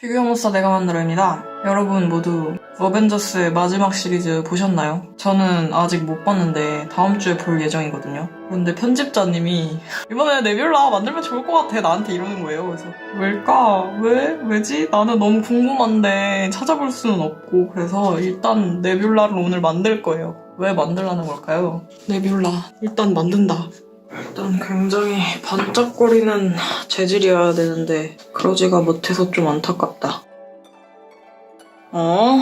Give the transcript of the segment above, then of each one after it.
피규어 몬스터 내가 만들어입니다. 여러분 모두 어벤져스의 마지막 시리즈 보셨나요? 저는 아직 못 봤는데 다음 주에 볼 예정이거든요. 그런데 편집자님이 이번에 네뷸라 만들면 좋을 것 같아 나한테 이러는 거예요. 그래서 왜일까? 왜? 왜지? 나는 너무 궁금한데 찾아볼 수는 없고 그래서 일단 네뷸라를 오늘 만들 거예요. 왜 만들라는 걸까요? 네뷸라 일단 만든다. 일단 굉장히 반짝거리는 재질이어야 되는데 그러지가 못해서 좀 안타깝다. 어?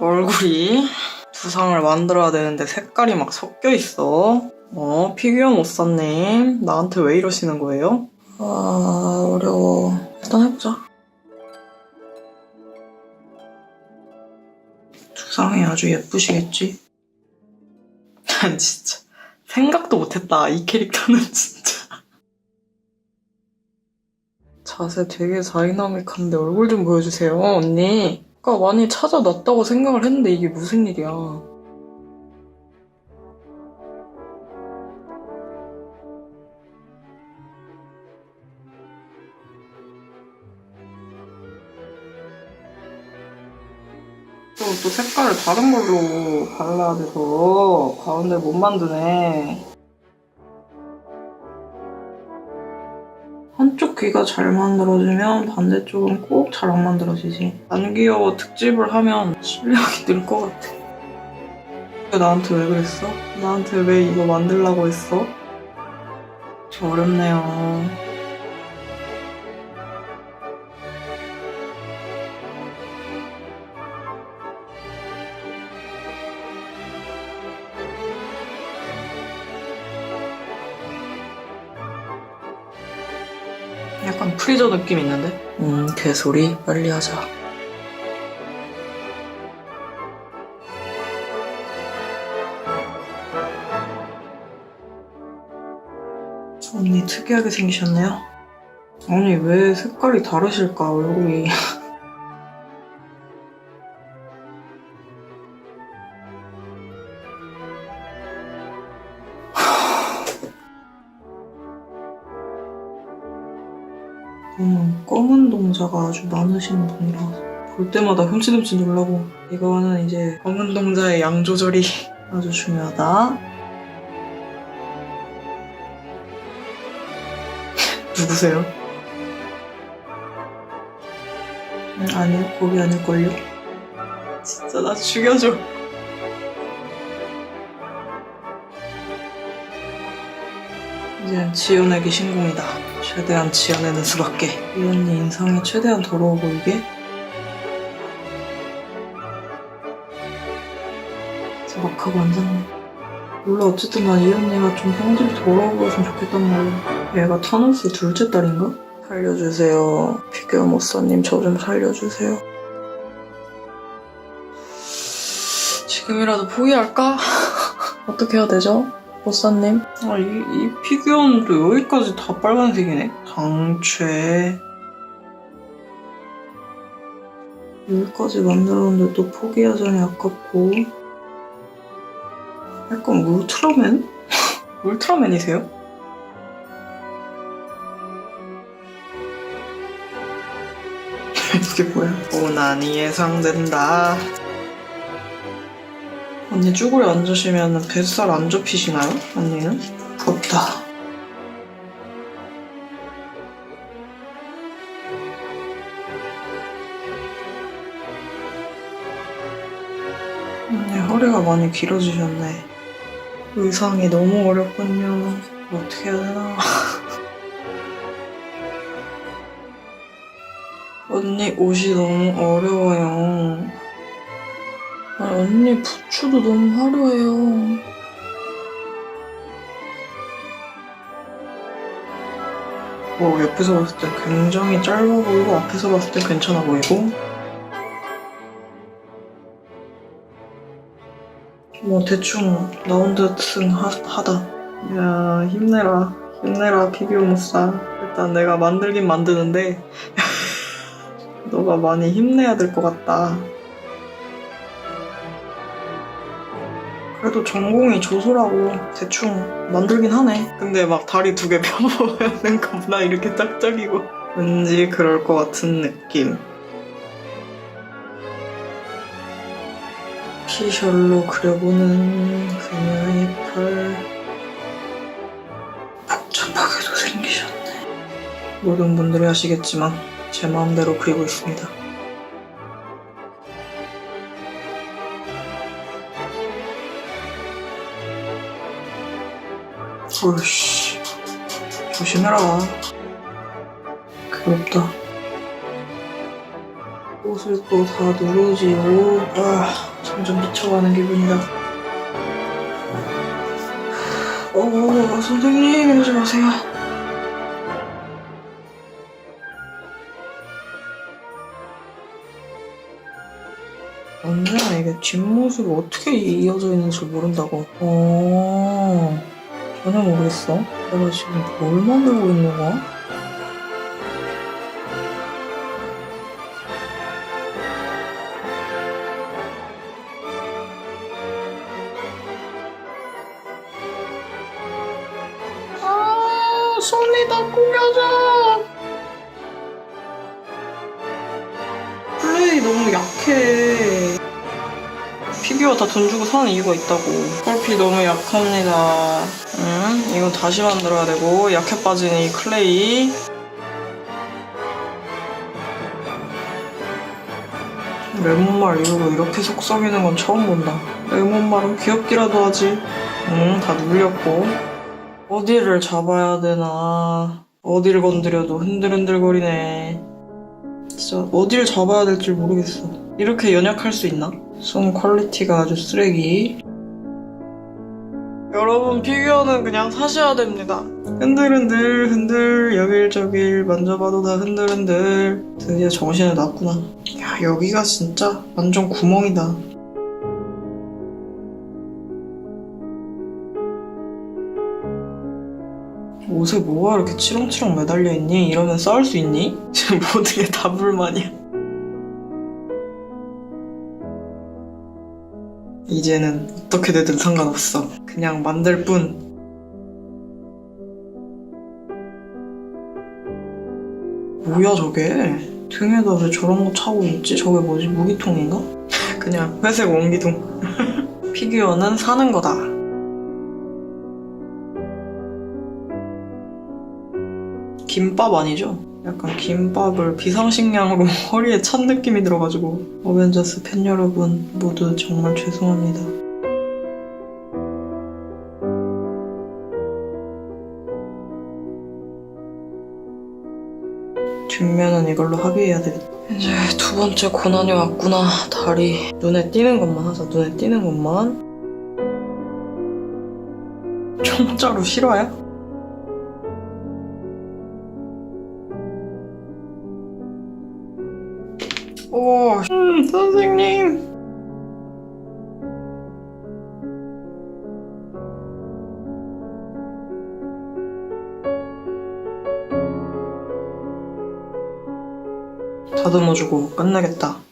얼굴이 두상을 만들어야 되는데 색깔이 막 섞여 있어. 어? 피규어 못사님 나한테 왜 이러시는 거예요? 아 어려워. 일단 해보자. 두상이 아주 예쁘시겠지? 진짜. 생각도 못했다. 이 캐릭터는 진짜. 자세 되게 다이나믹한데 얼굴 좀 보여주세요, 언니. 아까 많이 찾아놨다고 생각을 했는데 이게 무슨 일이야. 또, 또 색깔을 다른 걸로 발라야 돼서 가운데 못 만드네. 한쪽 귀가 잘 만들어지면 반대쪽은 꼭 잘 안 만들어지지. 안 귀여워 특집을 하면 실력이 늘 것 같아. 왜 나한테 왜 그랬어? 나한테 왜 이거 만들라고 했어? 좀 어렵네요. 프리저 느낌 있는데? 음, 개소리 빨리 하자. 언니 특이하게 생기셨네요. 아니 왜 색깔이 다르실까 얼굴이. 동자가 아주 많으신 분이라서 볼 때마다 흠칫흠칫 놀라고 이거는 이제 검은 동자의 양 조절이 아주 중요하다. 누구세요? 음, 아니요, 거기 아닐걸요? 진짜 나 죽여줘. 이젠 지어내기 신공이다. 최대한 지어내는 수밖에. 이 언니 인상이 최대한 더러워 보이게. 진짜 막 하고 앉았네. 몰라, 어쨌든 난 이 언니가 좀 성질이 더러워 보였으면 좋겠단 말이야. 얘가 타노스 둘째 딸인가? 살려주세요. 피규어 모사님 저 좀 살려주세요. 지금이라도 포기할까? 어떻게 해야 되죠? 모사님? 아, 이, 이 피규어는 또 여기까지 다 빨간색이네. 당최. 여기까지 만들었는데 또 포기하자니 아깝고. 약간 울트라맨? 울트라맨이세요? 이게 뭐야? 고난이 예상된다. 언니 쭈그려 앉으시면 뱃살 안 접히시나요? 언니는? 부럽다. 언니 허리가 많이 길어지셨네. 의상이 너무 어렵군요. 어떻게 해야 되나? 언니 옷이 너무 어려워요. 아, 언니 부츠도 너무 화려해요. 뭐 옆에서 봤을 때 굉장히 짧아 보이고 앞에서 봤을 때 괜찮아 보이고 뭐 대충 나온 듯은 하, 하다. 야 힘내라 힘내라 못사. 일단 내가 만들긴 만드는데 너가 많이 힘내야 될 것 같다. 그래도 전공이 조소라고 대충 만들긴 하네. 근데 막 다리 두 개 펴보는 겁나 이렇게 짝짝이고. 왠지 그럴 것 같은 느낌. 피셜로 그려보는 그녀의 팔. 복잡하게도 생기셨네. 모든 분들이 아시겠지만 제 마음대로 그리고 있습니다. 어이씨 조심해라 괴롭다 옷을 또 다 누르지요. 아, 점점 미쳐가는 기분이다. 어, 선생님, 이러지 마세요. 언제나 이게 뒷모습이 어떻게 이어져 있는지 모른다고. 어, 전혀 모르겠어. 내가 지금 뭘 만들고 있는 거야? 아, 손이 다 구겨져. 플레이 너무 약해. 피규어 다 돈 주고 사는 이유가 있다고. 펄피 너무 약합니다. 음, 이건 다시 만들어야 되고, 약해 빠진 이 클레이. 레몬말 이후로 이렇게 속썩이는 건 처음 본다. 레몬말은 귀엽기라도 하지. 응, 다 눌렸고. 어디를 잡아야 되나. 어디를 건드려도 흔들흔들거리네. 진짜 어디를 잡아야 될지 모르겠어. 이렇게 연약할 수 있나? 손 퀄리티가 아주 쓰레기. 여러분 피규어는 그냥 사셔야 됩니다. 흔들흔들 흔들 여길저길 만져봐도 다 흔들흔들 드디어 정신을 놨구나. 야 여기가 진짜 완전 구멍이다. 옷에 뭐가 이렇게 치렁치렁 매달려 있니? 이러면 싸울 수 있니? 지금 모든 게 다 불만이야. 이제는 어떻게 되든 상관없어. 그냥 만들 뿐. 뭐야 저게? 등에다 왜 저런 거 차고 있지? 저게 뭐지? 무기통인가? 그냥 회색 원기둥. 피규어는 사는 거다. 김밥 아니죠? 약간 김밥을 비상식량으로 허리에 찬 느낌이 들어가지고 어벤져스 팬 여러분 모두 정말 죄송합니다. 뒷면은 이걸로 합의해야 되겠다. 이제 두 번째 고난이 왔구나. 다리 눈에 띄는 것만 하자. 눈에 띄는 것만. 총자로 실화야? 오, 음, 선생님. 다듬어주고 끝내겠다.